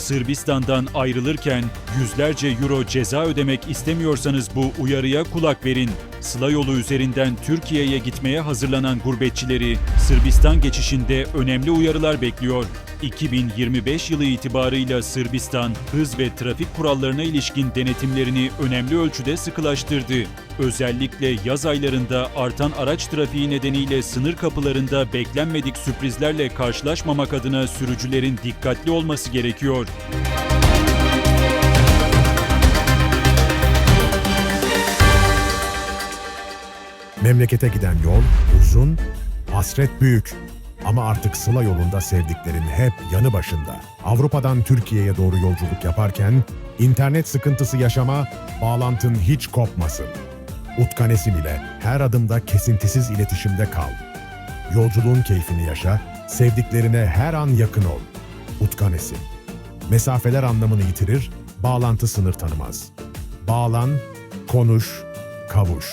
Sırbistan'dan ayrılırken yüzlerce euro ceza ödemek istemiyorsanız bu uyarıya kulak verin. Sıla yolu üzerinden Türkiye'ye gitmeye hazırlanan gurbetçileri Sırbistan geçişinde önemli uyarılar bekliyor. 2025 yılı itibarıyla Sırbistan hız ve trafik kurallarına ilişkin denetimlerini önemli ölçüde sıkılaştırdı. Özellikle yaz aylarında artan araç trafiği nedeniyle sınır kapılarında beklenmedik sürprizlerle karşılaşmamak adına sürücülerin dikkatli olması gerekiyor. Memlekete giden yol uzun, hasret büyük. Ama artık Sıla yolunda sevdiklerin hep yanı başında. Avrupa'dan Türkiye'ye doğru yolculuk yaparken internet sıkıntısı yaşama, bağlantın hiç kopmasın. Utkanesim ile her adımda kesintisiz iletişimde kal. Yolculuğun keyfini yaşa, sevdiklerine her an yakın ol. Utkanesim. Mesafeler anlamını yitirir, bağlantı sınır tanımaz. Bağlan, konuş, kavuş.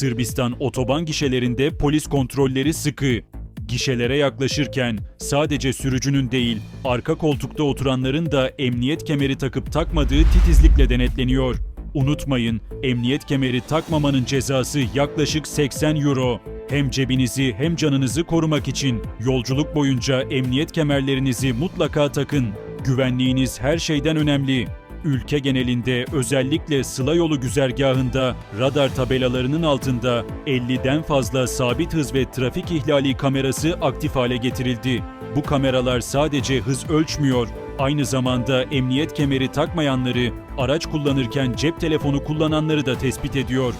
Sırbistan otoban gişelerinde polis kontrolleri sıkı. Gişelere yaklaşırken sadece sürücünün değil, arka koltukta oturanların da emniyet kemeri takıp takmadığı titizlikle denetleniyor. Unutmayın, emniyet kemeri takmamanın cezası yaklaşık 80 euro. Hem cebinizi hem canınızı korumak için yolculuk boyunca emniyet kemerlerinizi mutlaka takın. Güvenliğiniz her şeyden önemli. Ülke genelinde özellikle Sıla yolu güzergahında radar tabelalarının altında 50'den fazla sabit hız ve trafik ihlali kamerası aktif hale getirildi. Bu kameralar sadece hız ölçmüyor, aynı zamanda emniyet kemeri takmayanları, araç kullanırken cep telefonu kullananları da tespit ediyor.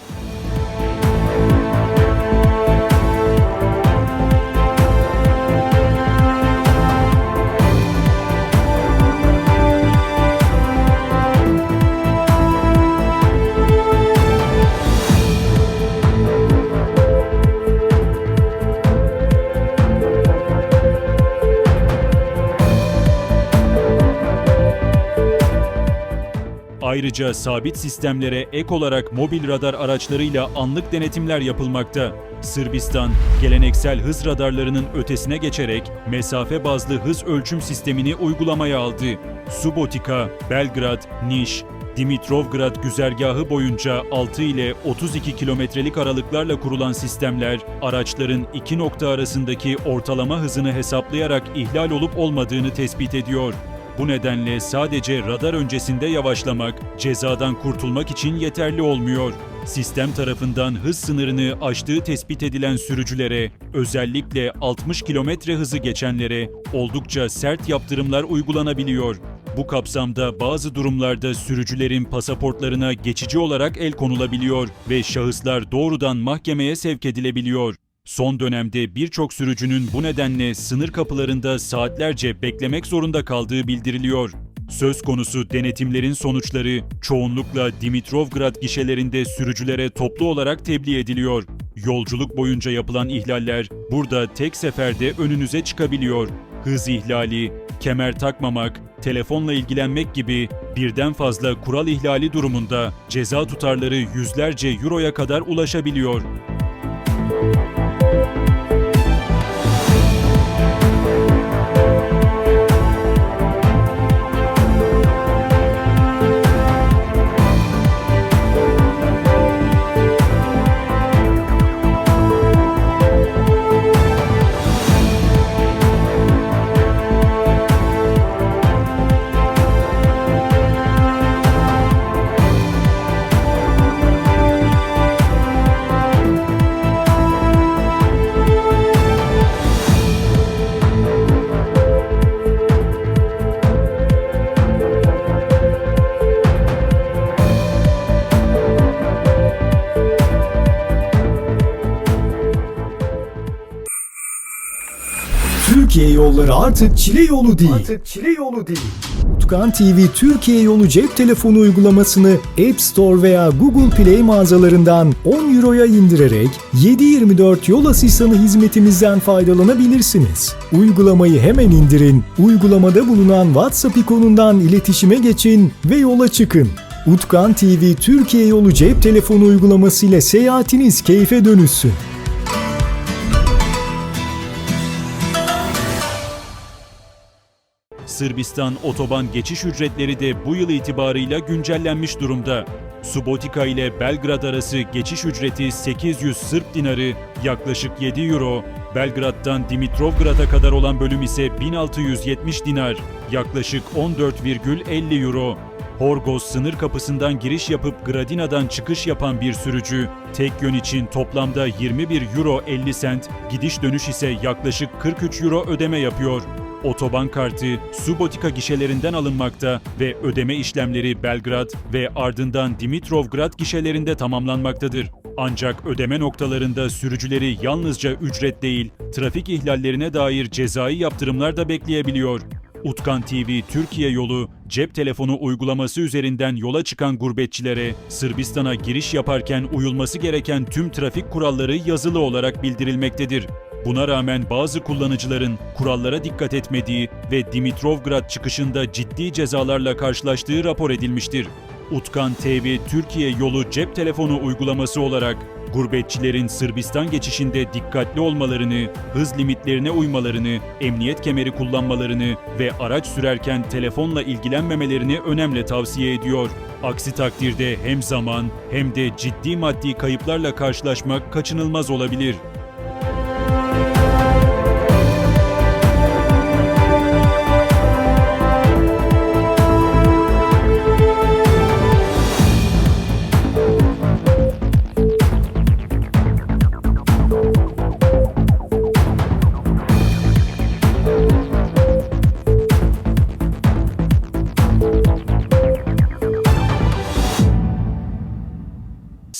Ayrıca sabit sistemlere ek olarak mobil radar araçlarıyla anlık denetimler yapılmakta. Sırbistan, geleneksel hız radarlarının ötesine geçerek mesafe bazlı hız ölçüm sistemini uygulamaya aldı. Subotica, Belgrad, Niş, Dimitrovgrad güzergahı boyunca 6 ile 32 kilometrelik aralıklarla kurulan sistemler, araçların iki nokta arasındaki ortalama hızını hesaplayarak ihlal olup olmadığını tespit ediyor. Bu nedenle sadece radar öncesinde yavaşlamak, cezadan kurtulmak için yeterli olmuyor. Sistem tarafından hız sınırını aştığı tespit edilen sürücülere, özellikle 60 kilometre hızı geçenlere oldukça sert yaptırımlar uygulanabiliyor. Bu kapsamda bazı durumlarda sürücülerin pasaportlarına geçici olarak el konulabiliyor ve şahıslar doğrudan mahkemeye sevk edilebiliyor. Son dönemde birçok sürücünün bu nedenle sınır kapılarında saatlerce beklemek zorunda kaldığı bildiriliyor. Söz konusu denetimlerin sonuçları çoğunlukla Dimitrovgrad gişelerinde sürücülere toplu olarak tebliğ ediliyor. Yolculuk boyunca yapılan ihlaller burada tek seferde önünüze çıkabiliyor. Hız ihlali, kemer takmamak, telefonla ilgilenmek gibi birden fazla kural ihlali durumunda ceza tutarları yüzlerce euroya kadar ulaşabiliyor. Türkiye yolları artık çile yolu değil. Artık çile yolu değil. Utkan TV Türkiye yolu cep telefonu uygulamasını App Store veya Google Play mağazalarından 10 euroya indirerek 7/24 yol asistanı hizmetimizden faydalanabilirsiniz. Uygulamayı hemen indirin, uygulamada bulunan WhatsApp ikonundan iletişime geçin ve yola çıkın. Utkan TV Türkiye yolu cep telefonu uygulaması ile seyahatiniz keyfe dönüşsün. Sırbistan otoban geçiş ücretleri de bu yıl itibarıyla güncellenmiş durumda. Subotica ile Belgrad arası geçiş ücreti 800 Sırp dinarı, yaklaşık 7 euro, Belgrad'dan Dimitrovgrad'a kadar olan bölüm ise 1670 dinar, yaklaşık 14,50 euro. Horgoz sınır kapısından giriş yapıp Gradina'dan çıkış yapan bir sürücü, tek yön için toplamda 21 euro 50 sent, gidiş dönüş ise yaklaşık 43 euro ödeme yapıyor. Otoban kartı Subotica gişelerinden alınmakta ve ödeme işlemleri Belgrad ve ardından Dimitrovgrad gişelerinde tamamlanmaktadır. Ancak ödeme noktalarında sürücüleri yalnızca ücret değil, trafik ihlallerine dair cezai yaptırımlar da bekleyebiliyor. Utkan TV Türkiye yolu cep telefonu uygulaması üzerinden yola çıkan gurbetçilere Sırbistan'a giriş yaparken uyulması gereken tüm trafik kuralları yazılı olarak bildirilmektedir. Buna rağmen bazı kullanıcıların kurallara dikkat etmediği ve Dimitrovgrad çıkışında ciddi cezalarla karşılaştığı rapor edilmiştir. Utkan TV Türkiye yolu cep telefonu uygulaması olarak gurbetçilerin Sırbistan geçişinde dikkatli olmalarını, hız limitlerine uymalarını, emniyet kemeri kullanmalarını ve araç sürerken telefonla ilgilenmemelerini önemli tavsiye ediyor. Aksi takdirde hem zaman hem de ciddi maddi kayıplarla karşılaşmak kaçınılmaz olabilir.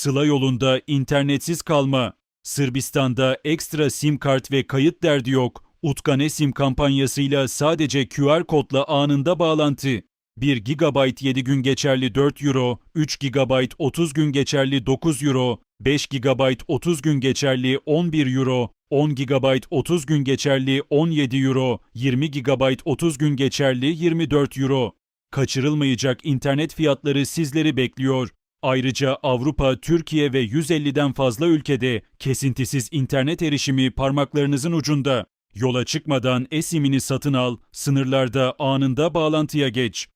Sıla yolunda internetsiz kalma. Sırbistan'da ekstra sim kart ve kayıt derdi yok. Utkane sim kampanyasıyla sadece QR kodla anında bağlantı. 1 GB 7 gün geçerli 4 euro, 3 GB 30 gün geçerli 9 euro, 5 GB 30 gün geçerli 11 euro, 10 GB 30 gün geçerli 17 euro, 20 GB 30 gün geçerli 24 euro. Kaçırılmayacak internet fiyatları sizleri bekliyor. Ayrıca Avrupa, Türkiye ve 150'den fazla ülkede kesintisiz internet erişimi parmaklarınızın ucunda. Yola çıkmadan eSIM'ini satın al, sınırlarda anında bağlantıya geç.